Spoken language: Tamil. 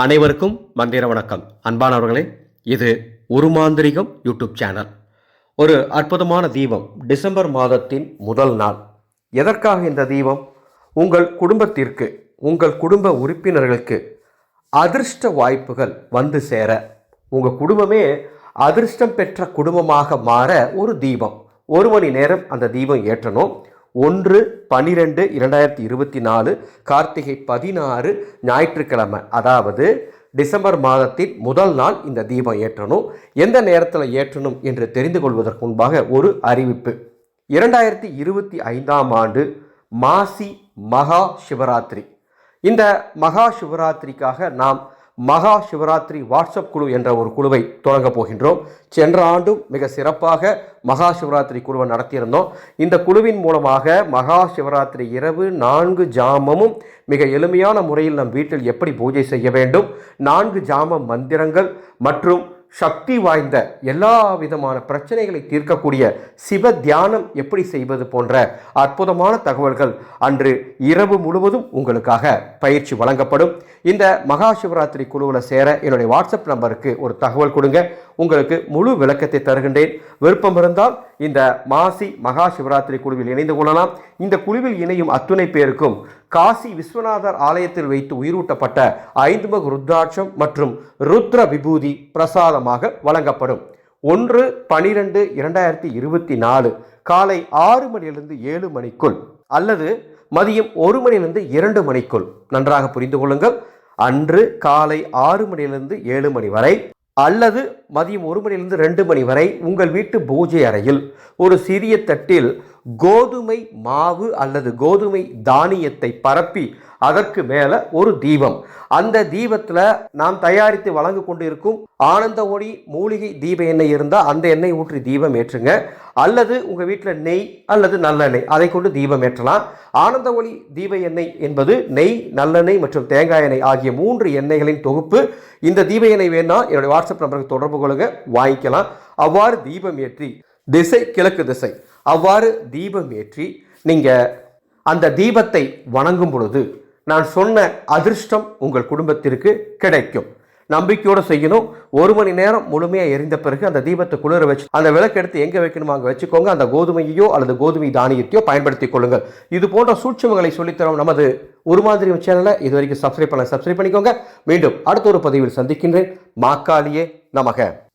அனைவருக்கும் மந்திர வணக்கம். அன்பானவர்களே இது உருமாந்திரிகம் யூடியூப் சேனல். ஒரு அற்புதமான தீபம் டிசம்பர் மாதத்தின் முதல் நாள். எதற்காக இந்த தீபம்? உங்கள் குடும்பத்திற்கு உங்கள் குடும்ப உறுப்பினர்களுக்கு அதிர்ஷ்ட வாய்ப்புகள் வந்து சேர. உங்கள் குடும்பமே அதிர்ஷ்டம் பெற்ற குடும்பமாக மாற ஒரு தீபம். ஒரு மணி நேரம் அந்த தீபம் ஏற்றணும். ஒன்று பனிரெண்டு இரண்டாயிரத்தி இருபத்தி நாலு கார்த்திகை பதினாறு ஞாயிற்றுக்கிழமை. அதாவது டிசம்பர் மாதத்தின் முதல் நாள் இந்த தீபம் ஏற்றணும். எந்த நேரத்தில் ஏற்றணும் என்று தெரிந்து கொள்வதற்கு முன்பாக ஒரு அறிவிப்பு. இரண்டாயிரத்தி இருபத்தி ஐந்தாம் ஆண்டு மாசி மகா சிவராத்திரி. இந்த மகா சிவராத்திரிக்காக நாம் மகா சிவராத்திரி வாட்ஸ்அப் குழு என்ற ஒரு குழுவை தொடங்கப் போகின்றோம். சென்ற ஆண்டும் மிக சிறப்பாக மகா சிவராத்திரி குழுவை நடத்தியிருந்தோம். இந்த குழுவின் மூலமாக மகா சிவராத்திரி இரவு நான்கு ஜாமமும் மிக எளிமையான முறையில் நம் வீட்டில் எப்படி பூஜை செய்ய வேண்டும்? நான்கு ஜாம மந்திரங்கள் மற்றும் சக்தி வாய்ந்த எல்லா விதமான பிரச்சனைகளை தீர்க்கக்கூடிய சிவ தியானம் எப்படி செய்வது போன்ற அற்புதமான தகவல்கள் அன்று இரவு முழுவதும் உங்களுக்காக பயிற்சி வழங்கப்படும். இந்த மகா சிவராத்திரி குழுவில் சேர என்னுடைய வாட்ஸ்அப் நம்பருக்கு ஒரு தகவல் கொடுங்க. உங்களுக்கு முழு விளக்கத்தை தருகின்றேன். விருப்பம் இருந்தால் இந்த மாசி மகா சிவராத்திரி குழுவில் இணைந்து கொள்ளலாம். இந்த குழுவில் இணையும் அத்துணை பேருக்கும் காசி விஸ்வநாதர் ஆலயத்தில் வைத்து உயிரூட்டப்பட்ட ஐந்துமுக ருத்ராட்சம் மற்றும் ருத்ர விபூதி பிரசாதமாக வழங்கப்படும். ஒன்று பனிரெண்டு இரண்டாயிரத்தி இருபத்தி நாலு காலை ஆறு மணியிலிருந்து ஏழு மணிக்குள் அல்லது மதியம் ஒரு மணியிலிருந்து இரண்டு மணிக்குள். நன்றாக புரிந்து கொள்ளுங்கள். அன்று காலை ஆறு மணியிலிருந்து ஏழு மணி வரை அல்லது மதியம் ஒரு மணிலிருந்து ரெண்டு மணி வரை உங்கள் வீட்டு பூஜை அறையில் ஒரு சிறிய தட்டில் கோதுமை மாவு அல்லது கோதுமை தானியத்தை பரப்பி அதற்கு மேலே ஒரு தீபம். அந்த தீபத்தில் நாம் தயாரித்து வழங்கு கொண்டு இருக்கும் ஆனந்த ஒளி மூலிகை தீப எண்ணெய் இருந்தால் அந்த எண்ணெய் ஊற்றி தீபம் ஏற்றுங்க. அல்லது உங்கள் வீட்டில் நெய் அல்லது நல்லெண்ணெய். அதை கொண்டு தீபம் ஏற்றலாம். ஆனந்த ஒளி தீப எண்ணெய் என்பது நெய் நல்லெண்ணெய் மற்றும் தேங்காய் எண்ணெய் ஆகிய மூன்று எண்ணெய்களின் தொகுப்பு. இந்த தீப எண்ணெய் வேணால் என்னுடைய வாட்ஸ்அப் நம்பருக்கு தொடர்பு கொள்ளுங்க வாங்கிக்கலாம். அவ்வாறு தீபம் ஏற்றி திசை கிழக்கு திசை. அவ்வாறு தீபம் ஏற்றி நீங்கள் அந்த தீபத்தை வணங்கும் பொழுது நான் சொன்ன அதிர்ஷ்டம் உங்கள் குடும்பத்திற்கு கிடைக்கும். நம்பிக்கையோடு செய்யணும். ஒரு மணி நேரம் முழுமையாக எரிந்த பிறகு அந்த தீபத்தை குளிர வச்சு அந்த விளக்கு எடுத்து எங்கே வைக்கணுமோ அங்கே வச்சுக்கோங்க. அந்த கோதுமையோ அல்லது கோதுமை தானியத்தையோ பயன்படுத்திக் கொள்ளுங்கள். இது போன்ற சூட்சமங்களை சொல்லித்தரும் நமது ஒரு மாதிரி சேனலை இது வரைக்கும் சப்ஸ்கிரைப் பண்ண சப்ஸ்கிரைப் பண்ணிக்கோங்க. மீண்டும் அடுத்த ஒரு பதிவில் சந்திக்கின்றேன். மாக்காளியே நமக.